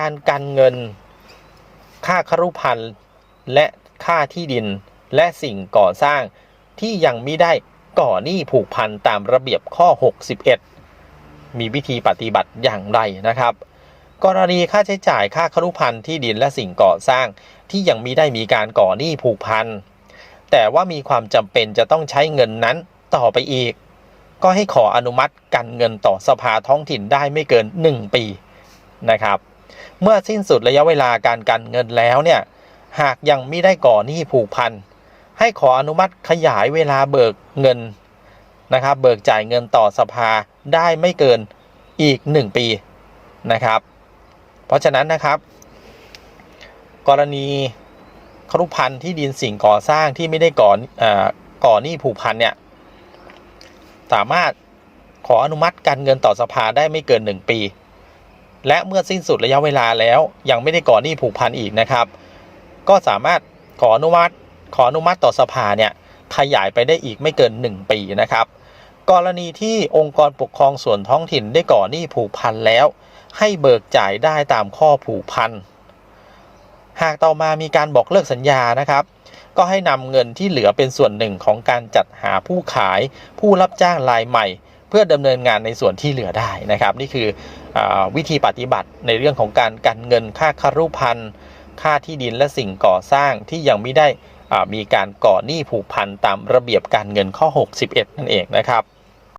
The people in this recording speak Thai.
การกันเงิน ค่าครุพันธ์และค่าที่ดินและสิ่งก่อสร้างที่ยังไม่ได้ก่อหนี้ผูกพันตามระเบียบข้อ 61 มีวิธีปฏิบัติอย่างไรนะครับ กรณีค่าใช้จ่ายค่าครุพันธ์ที่ดินและสิ่งก่อสร้างที่ยังไม่ได้มีการก่อหนี้ผูกพันแต่ว่ามีความจำเป็นจะต้องใช้เงินนั้นต่อไปอีก ก็ให้ขออนุมัติกันเงินต่อสภาท้องถิ่นได้ไม่เกิน 1 ปีนะครับ เมื่อสิ้นสุดระยะเวลาการกันเงินแล้วเนี่ยหากยังไม่ได้ก่อหนี้ผูกพัน ให้ขออนุมัติขยายเวลาเบิกเงินนะครับเบิกจ่ายเงินต่อสภาได้ไม่เกินอีก 1 ปีนะครับ เพราะฉะนั้นนะครับ กรณีครุพันธ์ที่ดินสิ่งก่อสร้างที่ไม่ได้ก่อเอ่อก่อหนี้ผูกพันเนี่ยสามารถขออนุมัติการเงินต่อสภาได้ไม่เกิน 1 ปี และเมื่อสิ้นสุดระยะเวลาแล้ว ยังไม่ได้ก่อหนี้ผูกพันอีกนะครับ ก็สามารถขออนุมัติขออนุมัติต่อสภาเนี่ยขยายไปได้อีกไม่เกิน 1 ปีนะครับ กรณีที่องค์กรปกครองส่วนท้องถิ่นได้ก่อหนี้ผูกพันแล้ว ให้เบิกจ่ายได้ตามข้อผูกพันหากต่อมามีการบอกเลิกสัญญานะครับ ก็ให้นำเงินที่เหลือเป็นส่วนหนึ่งของการจัดหาผู้ขาย ผู้รับจ้างรายใหม่ เพื่อดำเนินงานในส่วนที่เหลือได้นะครับ นี่คืออวิธีปฏิบัติในเรื่องของการกันเงินค่าคารุพันธ์ค่าที่ดินและสิ่งก่อสร้างที่ยังไม่ได้มีการก่อหนี้ผูกพันตามระเบียบการเงินข้อ 61 นั่นเองนะครับ